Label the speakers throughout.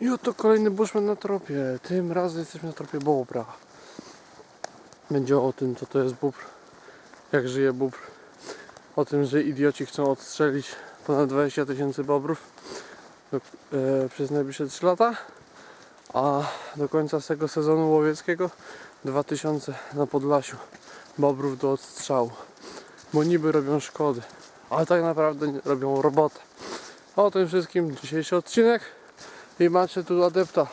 Speaker 1: I oto kolejny bushman na tropie. Tym razem jesteśmy na tropie bobra. Będzie o tym, co to jest bóbr, jak żyje bóbr. O tym, że idioci chcą odstrzelić ponad 20 tysięcy bobrów do, e, przez najbliższe 3 lata. A do końca tego sezonu łowieckiego 2000 na Podlasiu bobrów do odstrzału. Bo niby robią szkody, ale tak naprawdę robią robotę. O tym wszystkim dzisiejszy odcinek. I macie tu adepta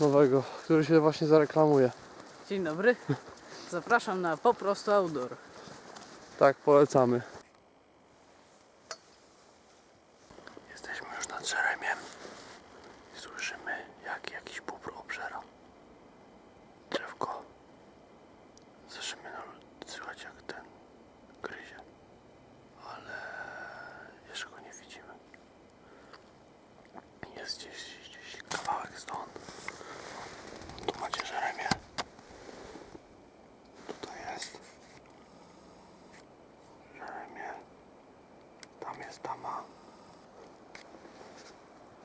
Speaker 1: nowego, który się właśnie zareklamuje.
Speaker 2: Dzień dobry. Zapraszam na po prostu outdoor.
Speaker 1: Tak, polecamy. Jesteśmy już nad Żeremiem i słyszymy, jak jakiś bóbr obżera drzewko. Słyszymy, no, słychać jak ten gryzie, ale jeszcze go nie widzimy. Jest gdzieś, gdzieś kawałek stąd. Tu macie Żeremię. Tutaj jest. Żeremie. Tam jest tama.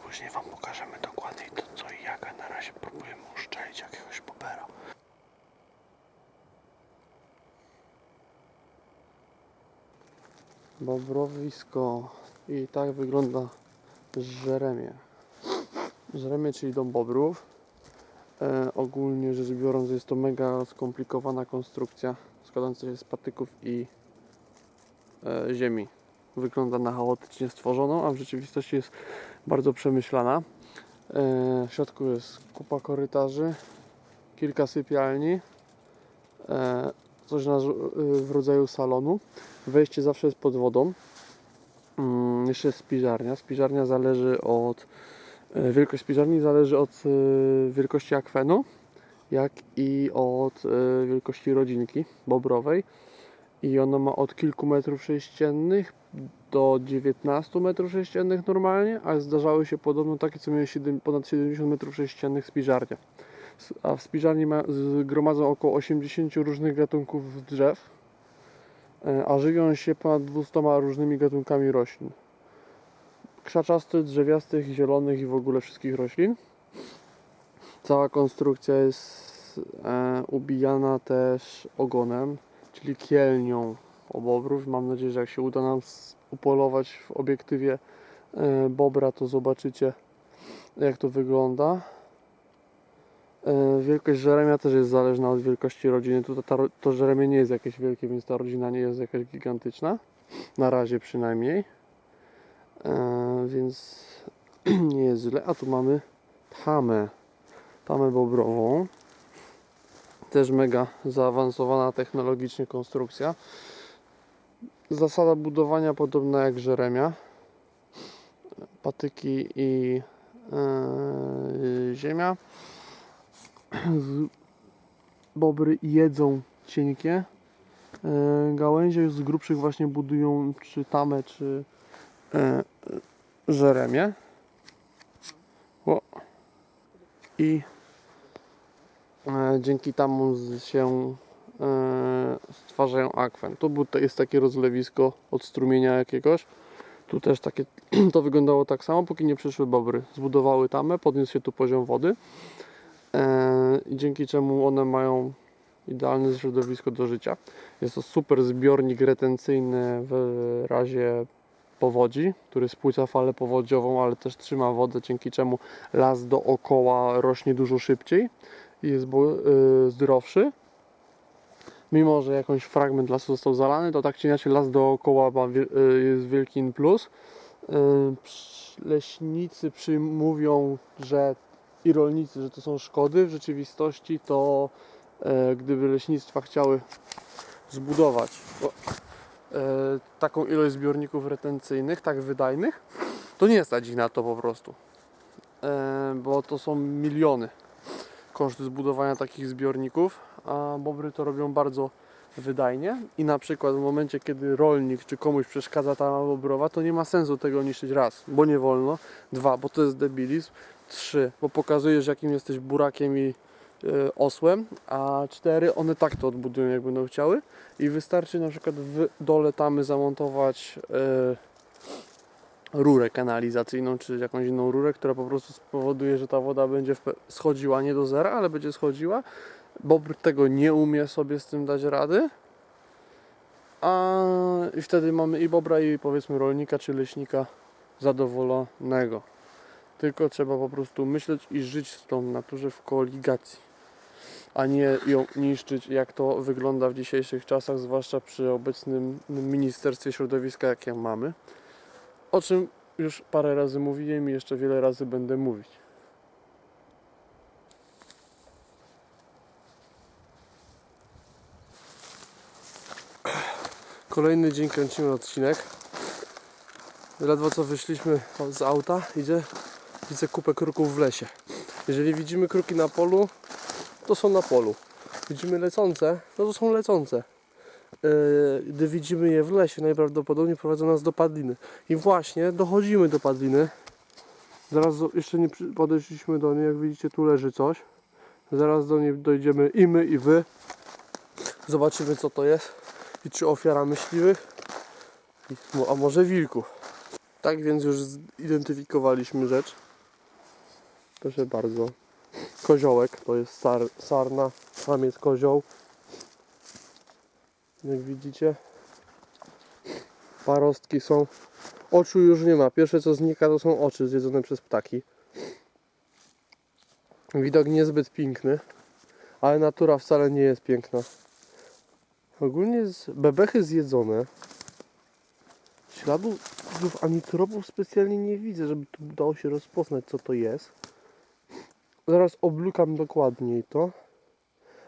Speaker 1: Później wam pokażemy dokładniej to co i jak, a na razie próbujemy uszczelić jakiegoś bobera. Bobrowisko. I tak wygląda żeremie. Żeremie, czyli dom bobrów. E, ogólnie rzecz biorąc jest to mega skomplikowana konstrukcja składająca się z patyków i e, ziemi. Wygląda na chaotycznie stworzoną, a w rzeczywistości jest bardzo przemyślana. E, w środku jest kupa korytarzy, kilka sypialni, e, coś na, w rodzaju salonu. Wejście zawsze jest pod wodą. Mm, jeszcze jest spiżarnia. Spiżarnia zależy od e, wielkość spiżarni zależy od e, wielkości akwenu, jak i od e, wielkości rodzinki bobrowej i ona ma od kilku metrów sześciennych do 19 metrów sześciennych normalnie, a zdarzały się podobno takie, co miały 7, ponad 70 metrów sześciennych spiżarnia. A w spiżarni ma, zgromadzą około 80 różnych gatunków drzew, e, a żywią się ponad 200 różnymi gatunkami roślin. Krzaczastych, drzewiastych, zielonych i w ogóle wszystkich roślin. Cała konstrukcja jest e, ubijana też ogonem, czyli kielnią bobrów. Mam nadzieję, że jak się uda nam upolować w obiektywie e, bobra, to zobaczycie jak to wygląda. E, Wielkość żeremia też jest zależna od wielkości rodziny. Tutaj ta, to żeremie nie jest jakieś wielkie, więc ta rodzina nie jest jakaś gigantyczna. Na razie przynajmniej. E, więc nie jest źle. A tu mamy tamę. Tamę bobrową. Też mega zaawansowana technologicznie konstrukcja. Zasada budowania podobna jak Żeremia. Patyki i e, ziemia. Bobry jedzą cienkie e, gałęzie, z grubszych właśnie budują czy tamę, czy e, żeremię. O. I dzięki temu się e, stwarzają akwen. Tu jest takie rozlewisko od strumienia jakiegoś. Tu też takie, to wyglądało tak samo, póki nie przyszły bobry. Zbudowały tamę, podniósł się tu poziom wody. E, I dzięki czemu one mają idealne środowisko do życia. Jest to super zbiornik retencyjny w razie powodzi, który spłyca falę powodziową, ale też trzyma wodę, dzięki czemu las dookoła rośnie dużo szybciej i jest y, zdrowszy. Mimo, że jakąś fragment lasu został zalany, to tak czy inaczej las dookoła y, jest wielki plus. Psz- leśnicy mówią, że i rolnicy, że to są szkody. W rzeczywistości to e, gdyby leśnictwa chciały zbudować e, taką ilość zbiorników retencyjnych, tak wydajnych, to nie stać ich na to po prostu. E, bo to są miliony koszty zbudowania takich zbiorników, a bobry to robią bardzo wydajnie. I na przykład w momencie, kiedy rolnik czy komuś przeszkadza ta bobrowa, to nie ma sensu tego niszczyć raz, bo nie wolno, dwa, bo to jest debilizm, trzy, bo pokazujesz jakim jesteś burakiem i e, osłem, a cztery, one tak to odbudują jak będą chciały. I wystarczy na przykład w dole tamy zamontować e, rurę kanalizacyjną, czy jakąś inną rurę, która po prostu spowoduje, że ta woda będzie schodziła nie do zera, ale będzie schodziła. Bobr tego nie umie sobie z tym dać rady. A i wtedy mamy i bobra, i powiedzmy rolnika czy leśnika zadowolonego. Tylko trzeba po prostu myśleć i żyć z tą naturze w koligacji, a nie ją niszczyć, jak to wygląda w dzisiejszych czasach, zwłaszcza przy obecnym Ministerstwie Środowiska, jakie mamy. O czym już parę razy mówiłem i jeszcze wiele razy będę mówić. Kolejny dzień kręcimy odcinek. Ledwo co wyszliśmy z auta, idzie, widzę kupę kruków w lesie. Jeżeli widzimy kruki na polu, to są na polu. Widzimy lecące, no to są lecące. Yy, Gdy widzimy je w lesie, najprawdopodobniej prowadzą nas do padliny. I właśnie dochodzimy do padliny. Zaraz jeszcze nie podeszliśmy do niej, jak widzicie tu leży coś. Zaraz do niej dojdziemy i my i wy. Zobaczymy co to jest i czy ofiara myśliwych, a może wilków. Tak więc już zidentyfikowaliśmy rzecz. Proszę bardzo. Koziołek to jest sar, sarna, tam jest kozioł. Jak widzicie, parostki są. Oczu już nie ma. Pierwsze co znika to są oczy zjedzone przez ptaki. Widok niezbyt piękny, ale natura wcale nie jest piękna. Ogólnie z bebechy zjedzone. Śladów ani tropów specjalnie nie widzę, żeby tu udało się rozpoznać co to jest. Zaraz oblukam dokładniej to.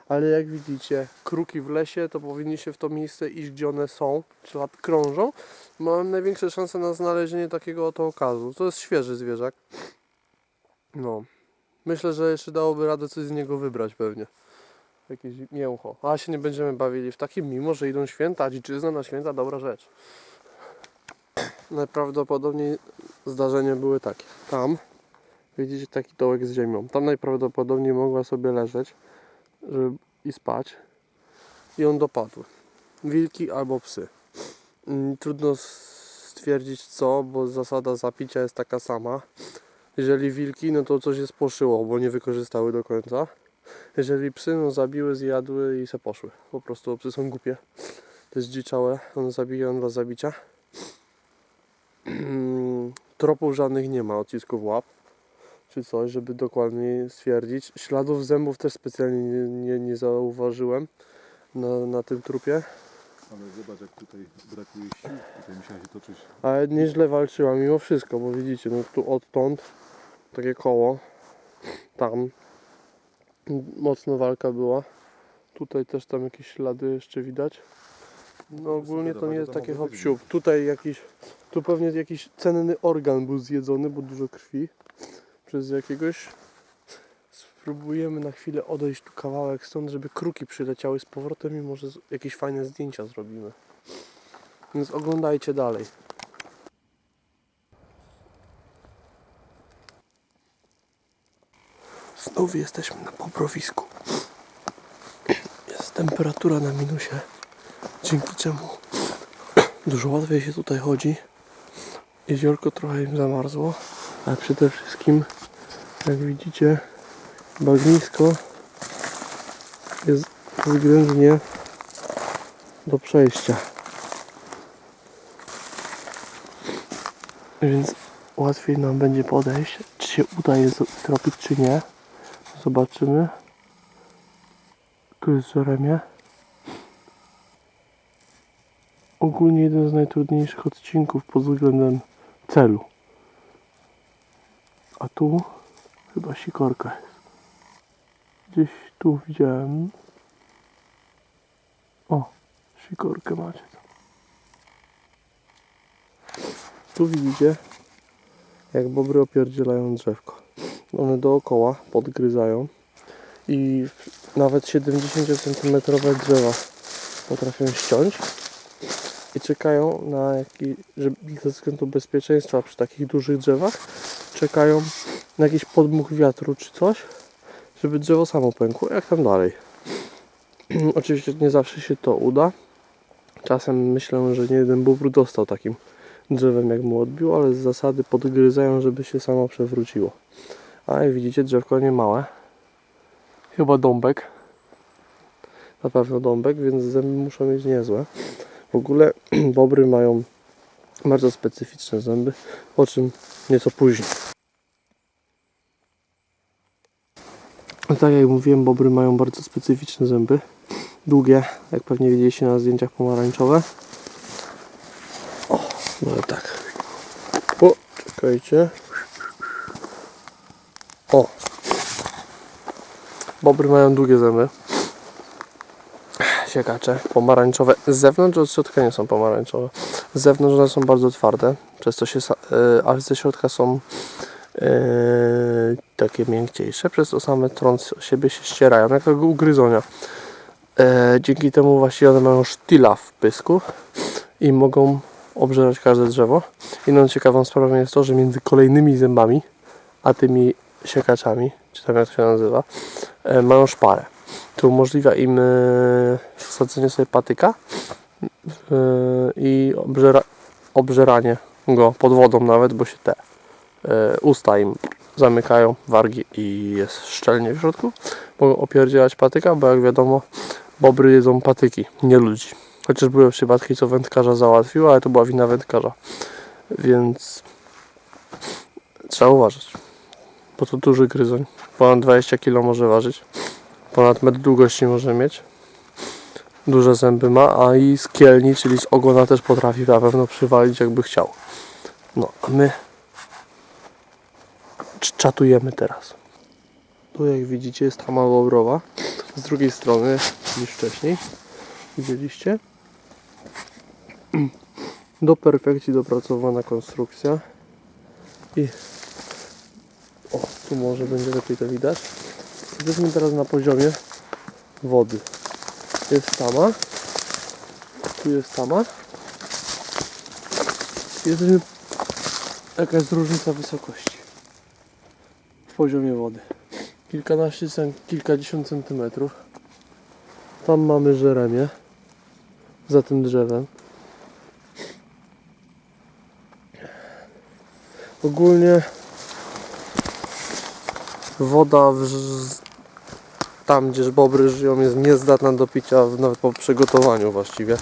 Speaker 1: Ale jak widzicie, kruki w lesie, to powinniście w to miejsce iść, gdzie one są, czy krążą. Mam największe szanse na znalezienie takiego oto okazu. To jest świeży zwierzak. No. Myślę, że jeszcze dałoby radę coś z niego wybrać pewnie. Jakieś mięcho. A się nie będziemy bawili w takim, mimo że idą święta, dziczyzna na święta dobra rzecz. Najprawdopodobniej zdarzenia były takie. Tam widzicie taki dołek z ziemią. Tam najprawdopodobniej mogła sobie leżeć żeby i spać. I on dopadł. Wilki albo psy. Mm, Trudno stwierdzić co, bo zasada zapicia jest taka sama. Jeżeli wilki, no to coś jest poszyło, bo nie wykorzystały do końca. Jeżeli psy, no zabiły, zjadły i se poszły. Po prostu psy są głupie. To jest dziczałe, one zabiją dla zabicia. Tropów żadnych nie ma, odcisków łap czy coś, żeby dokładniej stwierdzić. Śladów zębów też specjalnie nie, nie, nie zauważyłem na, na tym trupie,
Speaker 3: Ale zobacz jak tutaj brakuje sił, tutaj musiała się toczyć.
Speaker 1: ale nieźle walczyła mimo wszystko, bo widzicie, no tu odtąd takie koło, tam mocno walka była. Tutaj też tam jakieś ślady jeszcze widać. No ogólnie to nie jest takie hop siup. Tutaj jakiś, tu pewnie jakiś cenny organ był zjedzony, bo dużo krwi przez jakiegoś. Spróbujemy na chwilę odejść tu kawałek stąd, żeby kruki przyleciały z powrotem i może jakieś fajne zdjęcia zrobimy. Więc oglądajcie dalej. Znów jesteśmy na pobrowisku. Jest temperatura na minusie, dzięki czemu dużo łatwiej się tutaj chodzi. Jeziorko trochę im zamarzło, ale przede wszystkim, jak widzicie, bagnisko jest względnie do przejścia. Więc łatwiej nam będzie podejść. Czy się uda je zrobić, czy nie. Zobaczymy. Tu jest Jeremie. Ogólnie jeden z najtrudniejszych odcinków pod względem celu. A tu chyba sikorka jest. Gdzieś tu widziałem. O, sikorkę macie tam. Tu widzicie, jak bobry opierdzielają drzewko. One dookoła podgryzają i nawet 70 cm drzewa potrafią ściąć i czekają na jaki, żeby ze względu bezpieczeństwa przy takich dużych drzewach czekają na jakiś podmuch wiatru czy coś, żeby drzewo samo pękło, jak tam dalej. Oczywiście nie zawsze się to uda. Czasem myślę, że nie jeden bóbr dostał takim drzewem jak mu odbił, ale z zasady podgryzają, żeby się samo przewróciło. A jak widzicie drzewko nie małe. Chyba dąbek. Na pewno dąbek, więc zęby muszą mieć niezłe. W ogóle bobry mają bardzo specyficzne zęby, o czym nieco później. Tak jak mówiłem, bobry mają bardzo specyficzne zęby. Długie, jak pewnie widzieliście na zdjęciach pomarańczowe. O, no tak. O, czekajcie. O. Bobry mają długie zęby. Siekacze pomarańczowe. Z zewnątrz od środka nie są pomarańczowe. Z zewnątrz one są bardzo twarde, przez to się, sa- e, a ze środka są e, takie miękciejsze, przez to same trąc siebie się ścierają, jak tego ugryzonia. E, dzięki temu właśnie one mają sztyla w pysku i mogą obżerać każde drzewo. Inną ciekawą sprawą jest to, że między kolejnymi zębami, a tymi siekaczami, czy tam jak to się nazywa, e, mają szparę. To umożliwia im e, wsadzenie sobie patyka e, i obżera, obżeranie go pod wodą nawet, bo się te e, usta im zamykają, wargi i jest szczelnie w środku. Mogą opierdzielać patyka, bo jak wiadomo bobry jedzą patyki, nie ludzi. Chociaż były przypadki, co wędkarza załatwił, ale to była wina wędkarza. Więc trzeba uważać. Bo to duży gryzoń. Ponad 20 kg może ważyć. Ponad metr długości może mieć. Duże zęby ma, a i z kielni, czyli z ogona też potrafi na pewno przywalić jakby chciał. No, a my czatujemy teraz. Tu jak widzicie jest tama bobrowa. Z drugiej strony niż wcześniej. Widzieliście? Do perfekcji dopracowana konstrukcja. I o, tu może będzie lepiej to widać. Jesteśmy teraz na poziomie wody. Jest tama. Tu jest tama. Jesteśmy jaka jest różnica wysokości poziomie wody. Kilkanaście, kilkadziesiąt centymetrów. Tam mamy żeremię za tym drzewem. Ogólnie woda w, tam, gdzie bobry żyją, jest niezdatna do picia nawet po przygotowaniu właściwie.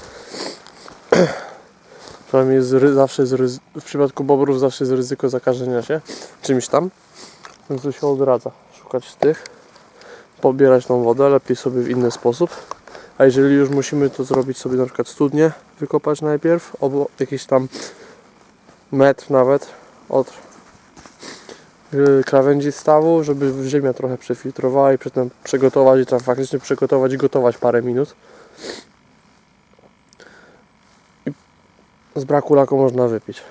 Speaker 1: Przynajmniej jest, zawsze jest, w przypadku bobrów zawsze jest ryzyko zakażenia się czymś tam. Więc to się odradza. Szukać tych, pobierać tą wodę, lepiej sobie w inny sposób. A jeżeli już musimy to zrobić sobie na przykład studnie, wykopać najpierw, albo jakiś tam metr nawet od yy, krawędzi stawu, żeby ziemia trochę przefiltrowała i przedtem przygotować i tam faktycznie przygotować i gotować parę minut. I z braku laku można wypić.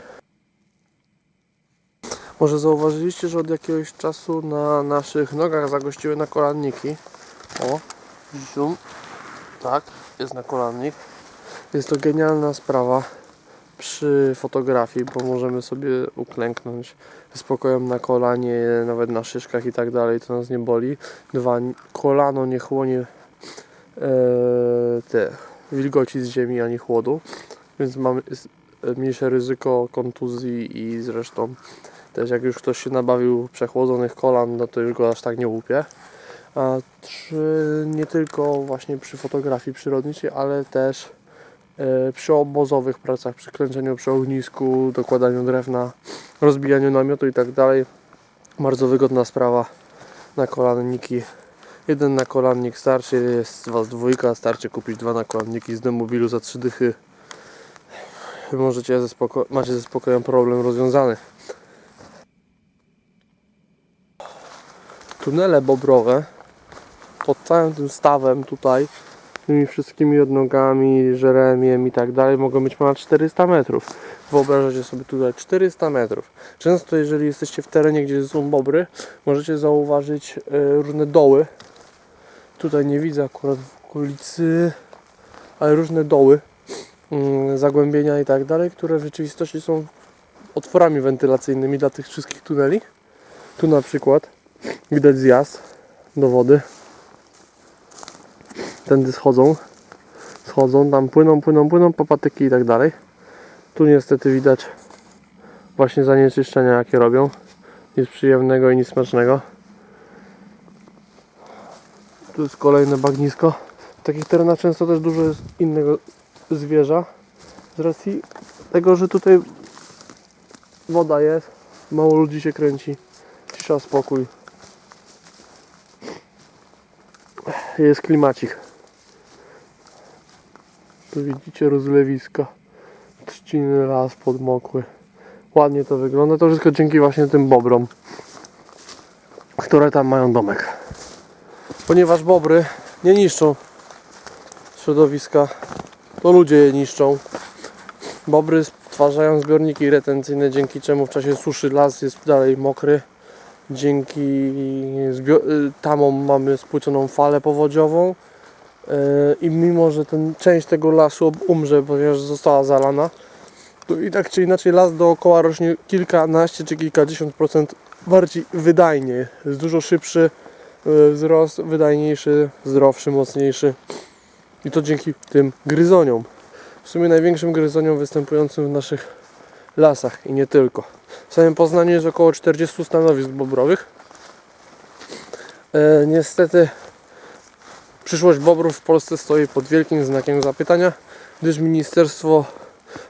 Speaker 1: Może zauważyliście, że od jakiegoś czasu na naszych nogach zagościły nakolanniki. O, zium. Tak, jest nakolannik. Jest to genialna sprawa przy fotografii, bo możemy sobie uklęknąć spokojem na kolanie, nawet na szyszkach i tak dalej, to nas nie boli. Dwa, kolano nie chłonie e, te wilgoci z ziemi ani chłodu, więc mamy mniejsze ryzyko kontuzji i zresztą też jak już ktoś się nabawił przechłodzonych kolan, no to już go aż tak nie łupie. A trzy, nie tylko właśnie przy fotografii przyrodniczej, ale też e, przy obozowych pracach, przy klęczeniu przy ognisku, dokładaniu drewna, rozbijaniu namiotu i tak dalej. Bardzo wygodna sprawa na kolanniki. Jeden nakolannik starczy, jest z Was dwójka, starczy kupić dwa nakolanniki z demobilu za trzy dychy. Możecie ze spoko- macie ze spokojem problem rozwiązany. Tunele bobrowe pod całym tym stawem tutaj, tymi wszystkimi odnogami, żeremiem i tak dalej, mogą być ponad 400 metrów. Wyobrażacie sobie tutaj 400 metrów. Często, jeżeli jesteście w terenie, gdzie są bobry, możecie zauważyć e, różne doły. Tutaj nie widzę akurat w okolicy, ale różne doły, mm, zagłębienia i tak dalej, które w rzeczywistości są otworami wentylacyjnymi dla tych wszystkich tuneli. Tu na przykład Widać zjazd do wody. Tędy schodzą. Schodzą, tam płyną, płyną, płyną po patyki i tak dalej. Tu niestety widać właśnie zanieczyszczenia jakie robią. Nic przyjemnego i nic smacznego. Tu jest kolejne bagnisko. W takich terenach często też dużo jest innego zwierza. Z racji tego, że tutaj woda jest, mało ludzi się kręci. Cisza, spokój. Jest klimacik. Tu widzicie rozlewiska. Trzciny las podmokły. Ładnie to wygląda. To wszystko dzięki właśnie tym bobrom, które tam mają domek. Ponieważ bobry nie niszczą środowiska, to ludzie je niszczą. Bobry stwarzają zbiorniki retencyjne, dzięki czemu w czasie suszy las jest dalej mokry. Dzięki y, tamom mamy spłyconą falę powodziową. Yy, I mimo, że ten, część tego lasu umrze, ponieważ została zalana, to i tak czy inaczej las dookoła rośnie kilkanaście czy kilkadziesiąt procent bardziej wydajnie. Jest dużo szybszy yy, wzrost, wydajniejszy, zdrowszy, mocniejszy. I to dzięki tym gryzoniom. W sumie największym gryzoniom występującym w naszych lasach i nie tylko. W samym Poznaniu jest około 40 stanowisk bobrowych. E, niestety przyszłość bobrów w Polsce stoi pod wielkim znakiem zapytania, gdyż Ministerstwo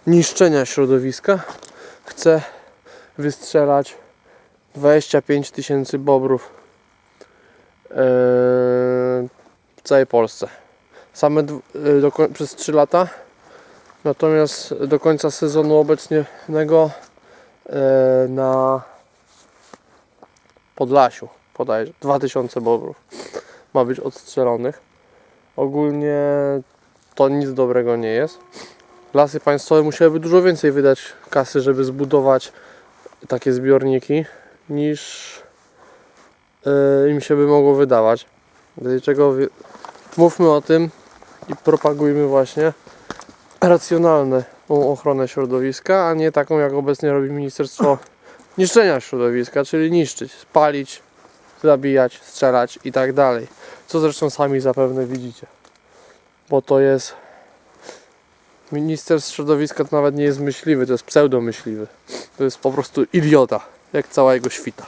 Speaker 1: Niszczenia Środowiska chce wystrzelać 25 tysięcy bobrów e, w całej Polsce. Same e, do, przez 3 lata. Natomiast do końca sezonu obecnego e, na Podlasiu podajże 2000 bobrów ma być odstrzelonych. Ogólnie to nic dobrego nie jest. Lasy państwowe musiałyby dużo więcej wydać kasy, żeby zbudować takie zbiorniki niż e, im się by mogło wydawać. Dlaczego mówmy o tym i propagujmy właśnie racjonalną ochronę środowiska, a nie taką jak obecnie robi Ministerstwo Niszczenia Środowiska, czyli niszczyć, spalić, zabijać, strzelać i tak dalej. Co zresztą sami zapewne widzicie. Bo to jest Minister środowiska to nawet nie jest myśliwy, to jest pseudomyśliwy. To jest po prostu idiota, jak cała jego świta.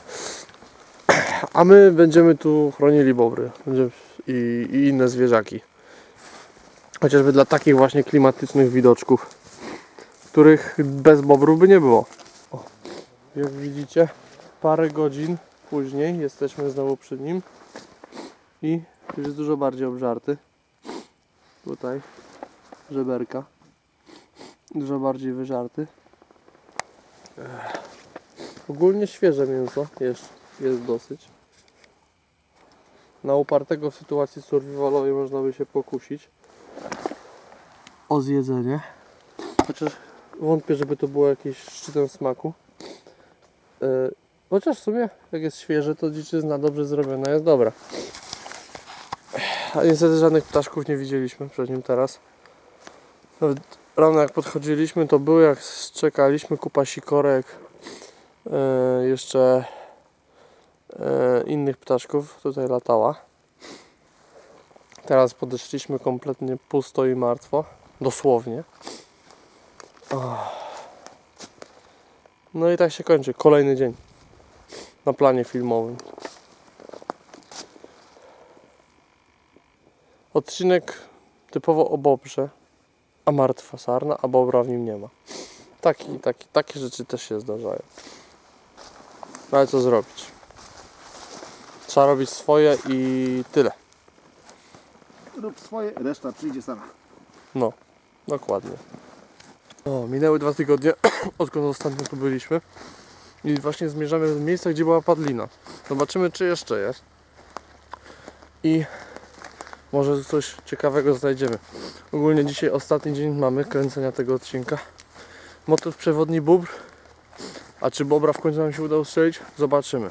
Speaker 1: A my będziemy tu chronili bobry i, i inne zwierzaki. Chociażby dla takich właśnie klimatycznych widoczków, których bez bobrów by nie było. O, jak widzicie, parę godzin później jesteśmy znowu przy nim i już jest dużo bardziej obżarty. Tutaj żeberka. Dużo bardziej wyżarty. Ogólnie świeże mięso jest, jest dosyć. Na upartego w sytuacji survivalowej można by się pokusić o zjedzenie. Chociaż wątpię, żeby to było jakieś szczytem smaku. E, chociaż w sumie, jak jest świeże, to dziczyzna dobrze zrobiona jest dobra. A niestety żadnych ptaszków nie widzieliśmy przed nim teraz. Nawet rano jak podchodziliśmy, to było jak czekaliśmy kupa sikorek, e, jeszcze e, innych ptaszków tutaj latała. Teraz podeszliśmy kompletnie pusto i martwo. Dosłownie. No i tak się kończy. Kolejny dzień na planie filmowym. Odcinek typowo o bobrze, a martwa sarna, a bobra w nim nie ma. Taki, taki, takie rzeczy też się zdarzają. No ale co zrobić? Trzeba robić swoje i tyle.
Speaker 3: Rób swoje, reszta przyjdzie sama.
Speaker 1: No, dokładnie. O, minęły dwa tygodnie, odkąd ostatnio tu byliśmy. I właśnie zmierzamy do miejsca, gdzie była padlina. Zobaczymy, czy jeszcze jest. I może coś ciekawego znajdziemy. Ogólnie dzisiaj ostatni dzień mamy kręcenia tego odcinka. Motyw przewodni bóbr. A czy bobra w końcu nam się uda ustrzelić? Zobaczymy.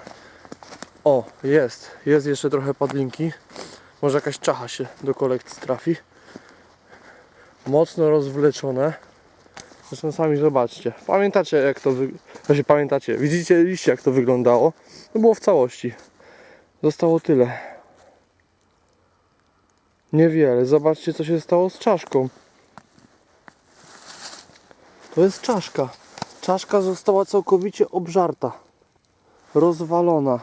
Speaker 1: O, jest. Jest jeszcze trochę padlinki. Może jakaś czacha się do kolekcji trafi mocno rozwleczone. Zresztą sami zobaczcie. Pamiętacie jak to wy... znaczy, pamiętacie, widzieliście jak to wyglądało? To było w całości. Zostało tyle. Niewiele. Zobaczcie co się stało z czaszką. To jest czaszka. Czaszka została całkowicie obżarta. Rozwalona.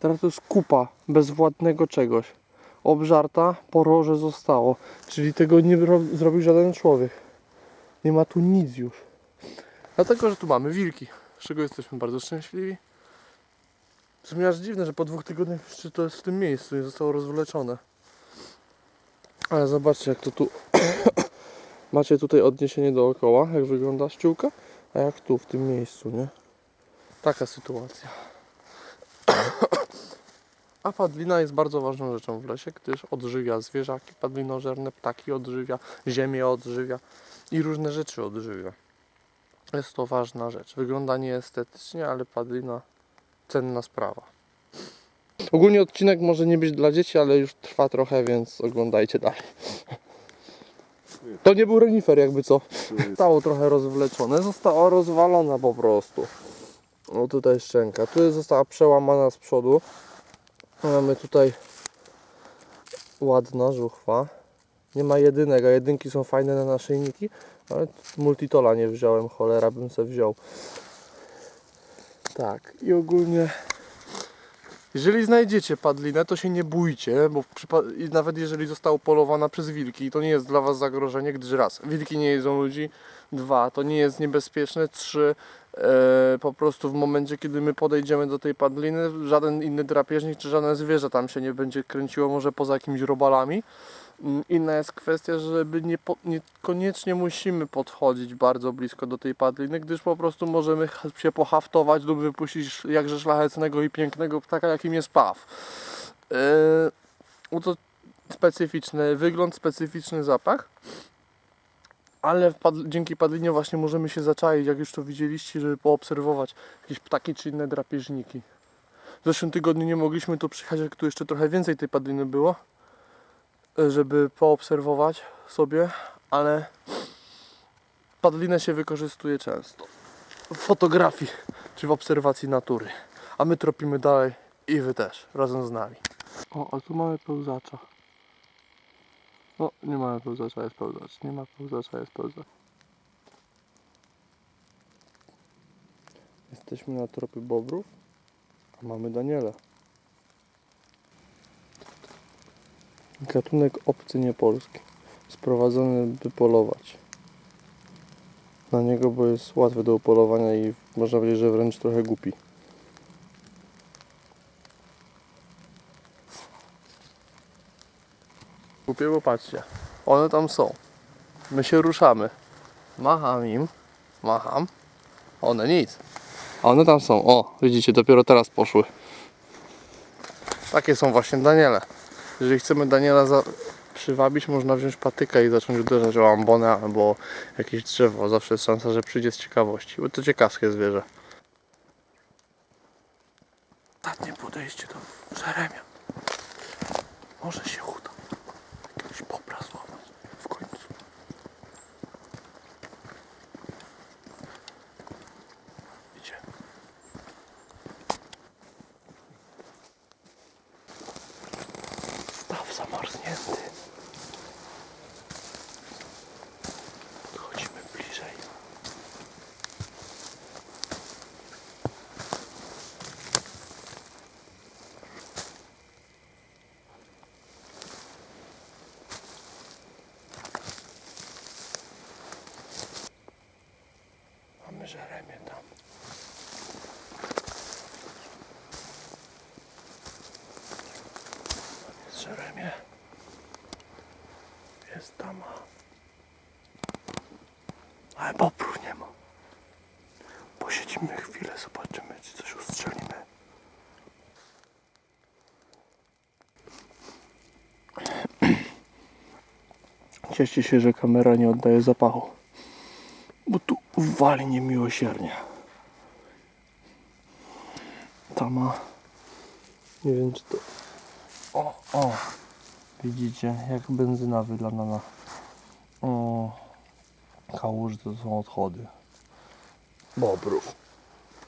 Speaker 1: Teraz to jest kupa bezwładnego czegoś. Obżarta, poroże zostało. Czyli tego nie ro- zrobił żaden człowiek. Nie ma tu nic już. Dlatego, że tu mamy wilki, z czego jesteśmy bardzo szczęśliwi. W sumie aż dziwne, że po dwóch tygodniach jeszcze to jest w tym miejscu i zostało rozwleczone. Ale zobaczcie jak to tu... Macie tutaj odniesienie dookoła, jak wygląda ściółka, a jak tu w tym miejscu, nie? Taka sytuacja. A padlina jest bardzo ważną rzeczą w lesie, gdyż odżywia zwierzaki padlinożerne, ptaki odżywia, ziemię odżywia i różne rzeczy odżywia. Jest to ważna rzecz. Wygląda nieestetycznie, ale padlina cenna sprawa. Ogólnie odcinek może nie być dla dzieci, ale już trwa trochę, więc oglądajcie dalej. To nie był renifer jakby co. Zostało trochę rozwleczone, została rozwalona po prostu. No tutaj szczęka. Tu została przełamana z przodu. Mamy tutaj ładna żuchwa. Nie ma jedynek, a jedynki są fajne na naszyjniki, ale multitola nie wziąłem, cholera bym se wziął. Tak, i ogólnie jeżeli znajdziecie padlinę, to się nie bójcie, bo nawet jeżeli została polowana przez wilki, to nie jest dla Was zagrożenie, gdyż raz, wilki nie jedzą ludzi, dwa, to nie jest niebezpieczne, trzy, po prostu w momencie, kiedy my podejdziemy do tej padliny, żaden inny drapieżnik czy żadne zwierzę tam się nie będzie kręciło, może poza jakimiś robalami. Mm, Inna jest kwestia, żeby nie, po, nie koniecznie musimy podchodzić bardzo blisko do tej padliny, gdyż po prostu możemy się pohaftować lub wypuścić jakże szlachetnego i pięknego ptaka, jakim jest paw. Yy, to specyficzny wygląd, specyficzny zapach, ale pad- dzięki padlinie właśnie możemy się zaczaić, jak już to widzieliście, żeby poobserwować jakieś ptaki czy inne drapieżniki. W zeszłym tygodniu nie mogliśmy tu przyjechać, jak tu jeszcze trochę więcej tej padliny było żeby poobserwować sobie, ale padlinę się wykorzystuje często w fotografii czy w obserwacji natury. A my tropimy dalej i wy też, razem z nami. O, a tu mamy pełzacza. No, nie mamy pełzacza, jest pełzacz. Nie ma pełzacza, jest pełzacz. Jesteśmy na tropy bobrów, a mamy Daniela. Gatunek obcy niepolski. Sprowadzony by polować. Na niego, bo jest łatwy do upolowania i można powiedzieć, że wręcz trochę głupi. Głupie, bo patrzcie. One tam są. My się ruszamy. Macham im. Macham. One nic. A one tam są. O, widzicie, dopiero teraz poszły. Takie są właśnie Daniele. Jeżeli chcemy Daniela za... przywabić, można wziąć patykę i zacząć uderzać o ambonę albo jakieś drzewo. Zawsze jest szansa, że przyjdzie z ciekawości, bo to ciekawskie zwierzę. Ostatnie podejście do Jeremia. Może się uda. Jakiegoś popra złamać w końcu. Idzie. Staw zamarznięty. Podchodzimy bliżej. Mamy żeremię tam. Jest żeremie. Jest dama. Ale bobrów nie ma. Posiedzimy chwilę, zobaczymy, czy coś ustrzelimy. Cieszcie się, że kamera nie oddaje zapachu. Bo tu wali niemiłosiernie. Tama. Nie wiem, czy to... O, o. Widzicie, jak benzyna wylana na o, kałuży, to są odchody bobrów.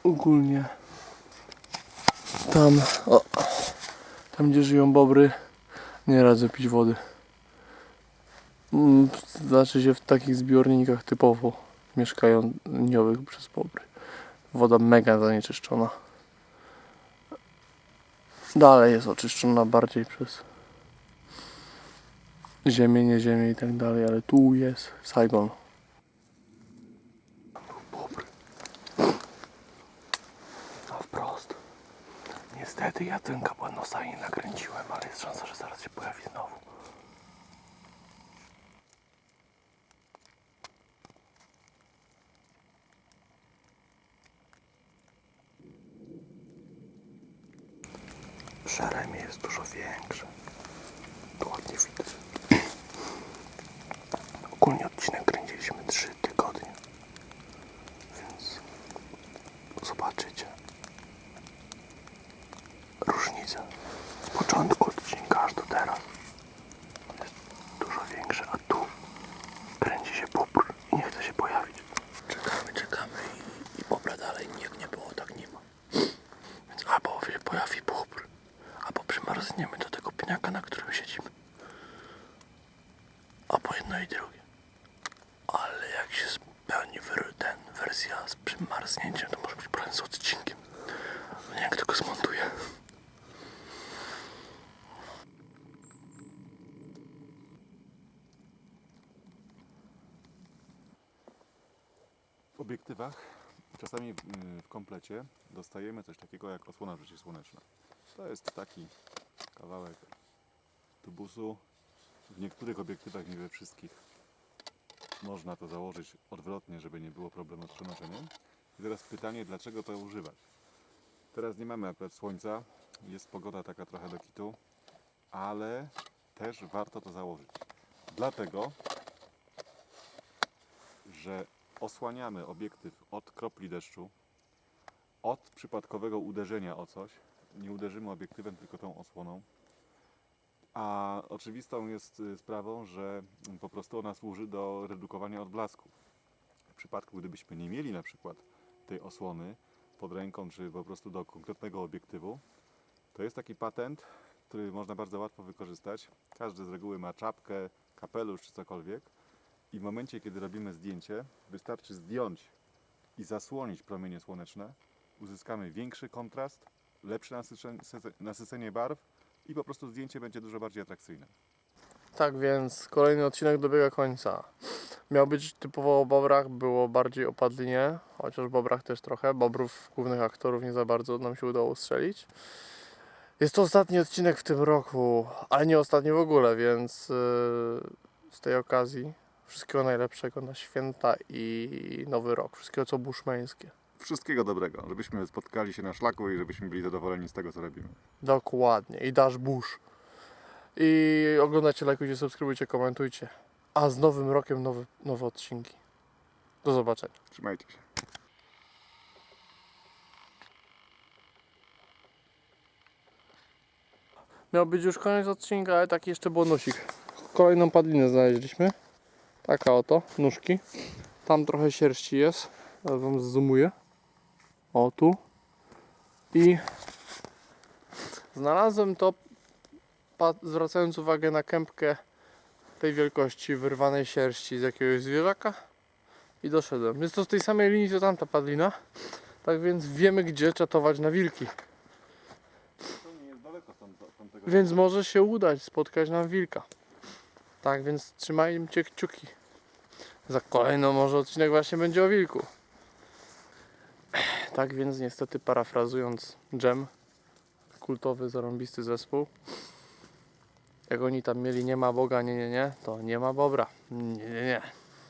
Speaker 1: Ogólnie tam, o, tam gdzie żyją bobry, nie radzę pić wody. Mm, Znaczy się w takich zbiornikach typowo mieszkaniowych przez bobry. Woda mega zanieczyszczona. Dalej jest oczyszczona bardziej przez ziemię, nie ziemię i tak dalej, ale tu jest Saigon. Bobry. A wprost. Niestety ja ten kapłanosa nie nakręciłem, ale jest szansa, że zaraz się pojawi znowu. Szeremie jest dużo większe. To ładnie widać. Ogólnie odcinek kręciliśmy 3 tygodnie. Więc zobaczycie różnicę. Z początku odcinka aż do teraz. Jest dużo większe, a tu kręci się bóbr i nie chce się pojawić. Czekamy, czekamy i, i bobra dalej jak nie było, tak nie ma. Więc albo się pojawi bóbr, albo przymarzniemy do tego pniaka, na którym siedzimy. Albo jedno i drugie. Ale jak się spełni wer- ten wersja z przymarznięciem, to może być problem z odcinkiem. Nie wiem, kto go zmontuje.
Speaker 3: W obiektywach czasami mm, w komplecie dostajemy coś takiego jak osłona przeciwsłoneczna. To jest taki kawałek tubusu. W niektórych obiektywach, nie we wszystkich, można to założyć odwrotnie, żeby nie było problemu z przenoszeniem. I teraz pytanie, dlaczego to używać? Teraz nie mamy akurat słońca, jest pogoda taka trochę do kitu, ale też warto to założyć. Dlatego, że osłaniamy obiektyw od kropli deszczu, od przypadkowego uderzenia o coś. Nie uderzymy obiektywem, tylko tą osłoną. A oczywistą jest y, sprawą, że po prostu ona służy do redukowania odblasku. W przypadku, gdybyśmy nie mieli na przykład tej osłony pod ręką, czy po prostu do konkretnego obiektywu, to jest taki patent, który można bardzo łatwo wykorzystać. Każdy z reguły ma czapkę, kapelusz czy cokolwiek. I w momencie, kiedy robimy zdjęcie, wystarczy zdjąć i zasłonić promienie słoneczne. Uzyskamy większy kontrast, lepsze nasycenie, barw i po prostu zdjęcie będzie dużo bardziej atrakcyjne.
Speaker 1: Tak więc kolejny odcinek dobiega końca. Miał być typowo o bobrach, było bardziej o padlinie, chociaż bobrach też trochę. Bobrów, głównych aktorów nie za bardzo nam się udało strzelić. Jest to ostatni odcinek w tym roku, ale nie ostatni w ogóle, więc yy, z tej okazji wszystkiego najlepszego na święta i nowy rok. Wszystkiego co buszmeńskie.
Speaker 3: Wszystkiego dobrego, żebyśmy spotkali się na szlaku i żebyśmy byli zadowoleni z tego, co robimy.
Speaker 1: Dokładnie. I dasz busz. I oglądajcie, lajkujcie, subskrybujcie, komentujcie. A z nowym rokiem nowe, nowe odcinki. Do zobaczenia.
Speaker 3: Trzymajcie się.
Speaker 1: Miał być już koniec odcinka, ale taki jeszcze bonusik. Kolejną padlinę znaleźliśmy. Taka oto, nóżki. Tam trochę sierści jest. Ja wam zoomuję. O, tu. I znalazłem to, zwracając uwagę na kępkę tej wielkości wyrwanej sierści z jakiegoś zwierzaka. I doszedłem. Jest to z tej samej linii co tamta padlina. Tak więc wiemy gdzie czatować na wilki.
Speaker 3: To nie jest daleko tamtego.
Speaker 1: Więc może się udać spotkać nam wilka. Tak więc trzymajcie kciuki. Za kolejny może odcinek właśnie będzie o wilku. Tak więc niestety parafrazując Jam, kultowy, zarąbisty zespół. Jak oni tam mieli nie ma Boga, nie, nie, nie, to nie ma Bobra. Nie, nie, nie.